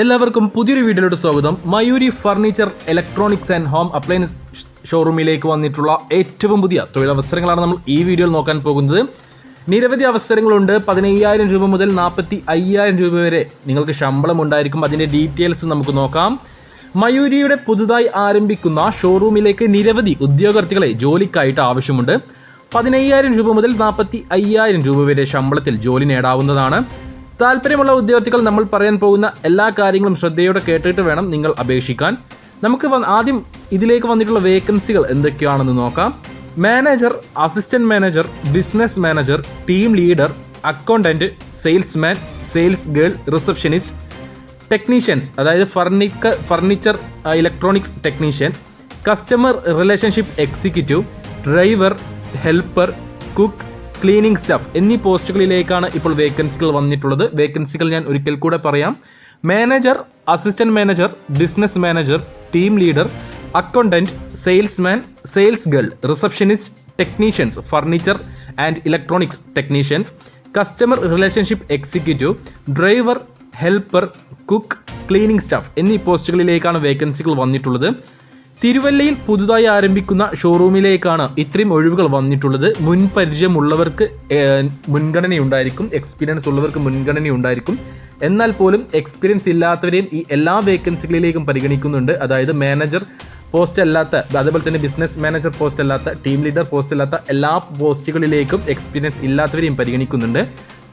എല്ലാവർക്കും പുതിയൊരു വീഡിയോയിലോട്ട് സ്വാഗതം. Mayuri furniture electronics and home appliance ഷോറൂമിലേക്ക് വന്നിട്ടുള്ള ഏറ്റവും പുതിയ തൊഴിലവസരങ്ങളാണ് നമ്മൾ ഈ വീഡിയോയിൽ നോക്കാൻ പോകുന്നത്. നിരവധി അവസരങ്ങളുണ്ട്. പതിനയ്യായിരം രൂപ മുതൽ നാൽപ്പത്തി അയ്യായിരം രൂപ വരെ നിങ്ങൾക്ക് ശമ്പളം ഉണ്ടായിരിക്കും. അതിന്റെ ഡീറ്റെയിൽസ് നമുക്ക് നോക്കാം. മയൂരിയുടെ പുതുതായി ആരംഭിക്കുന്ന ഷോറൂമിലേക്ക് നിരവധി ഉദ്യോഗാർത്ഥികളെ ജോലിക്കായിട്ട് ആവശ്യമുണ്ട്. പതിനയ്യായിരം രൂപ മുതൽ നാൽപ്പത്തി അയ്യായിരം രൂപ വരെ ശമ്പളത്തിൽ ജോലി നേടാവുന്നതാണ്. താല്പര്യമുള്ള ഉദ്യോഗാർത്ഥികൾ നമ്മൾ പറയാൻ പോകുന്ന എല്ലാ കാര്യങ്ങളും ശ്രദ്ധയോടെ കേട്ടിട്ട് വേണം നിങ്ങൾ അപേക്ഷിക്കാൻ. നമുക്ക് ആദ്യം ഇതിലേക്ക് വന്നിട്ടുള്ള വേക്കൻസികൾ എന്തൊക്കെയാണെന്ന് നോക്കാം. Manager assistant manager business manager team leader accountant salesman sales girl receptionist technicians അതായത് ഫർണിക്ക furniture electronics technicians customer relationship executive driver helper cook cleaning staff എന്നീ പോസ്റ്റുകളിലേക്കാണ് ഇപ്പോൾ വേക്കൻസികൾ വന്നിട്ടുള്ളത്. വേക്കൻസികൾ ഞാൻ ഒരിക്കൽ കൂടെ പറയാം. Manager assistant manager business manager team leader accountant salesman sales girl receptionist technicians furniture and electronics technicians customer relationship executive driver helper cook cleaning staff എന്നീ പോസ്റ്റുകളിലേക്കാണ് വേക്കൻസികൾ വന്നിട്ടുള്ളത്. തിരുവല്ലയിൽ പുതുതായി ആരംഭിക്കുന്ന ഷോറൂമിലേക്കാണ് ഇത്രയും ഒഴിവുകൾ വന്നിട്ടുള്ളത്. മുൻ പരിചയമുള്ളവർക്ക് ഏഹ്, മുൻഗണനയുണ്ടായിരിക്കും. എക്സ്പീരിയൻസ് ഉള്ളവർക്ക് മുൻഗണനയുണ്ടായിരിക്കും. എന്നാൽ പോലും എക്സ്പീരിയൻസ് ഇല്ലാത്തവരെയും ഈ എല്ലാ വേക്കൻസികളിലേക്കും പരിഗണിക്കുന്നുണ്ട്. അതായത് മാനേജർ പോസ്റ്റ് അല്ലാത്ത അതേപോലെ തന്നെ ബിസിനസ് മാനേജർ പോസ്റ്റ് അല്ലാത്ത ടീം ലീഡർ പോസ്റ്റ് അല്ലാത്ത എല്ലാ പോസ്റ്റുകളിലേക്കും എക്സ്പീരിയൻസ് ഇല്ലാത്തവരെയും പരിഗണിക്കുന്നുണ്ട്.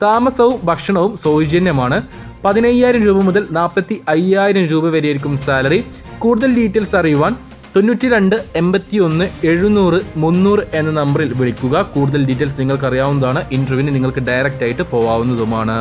താമസവും ഭക്ഷണവും സൗജന്യമാണ്. പതിനയ്യായിരം രൂപ മുതൽ നാൽപ്പത്തി അയ്യായിരം രൂപ വരെയായിരിക്കും സാലറി. കൂടുതൽ ഡീറ്റെയിൽസ് അറിയുവാൻ തൊണ്ണൂറ്റി രണ്ട് എൺപത്തി ഒന്ന് എഴുന്നൂറ് മുന്നൂറ് എന്ന നമ്പറിൽ വിളിക്കുക. കൂടുതൽ ഡീറ്റെയിൽസ് നിങ്ങൾക്ക് അറിയാവുന്നതാണ് ഇന്റർവ്യൂവിന് നിങ്ങൾക്ക് ഡയറക്റ്റ് ആയിട്ട് പോകാവുന്നതുമാണ്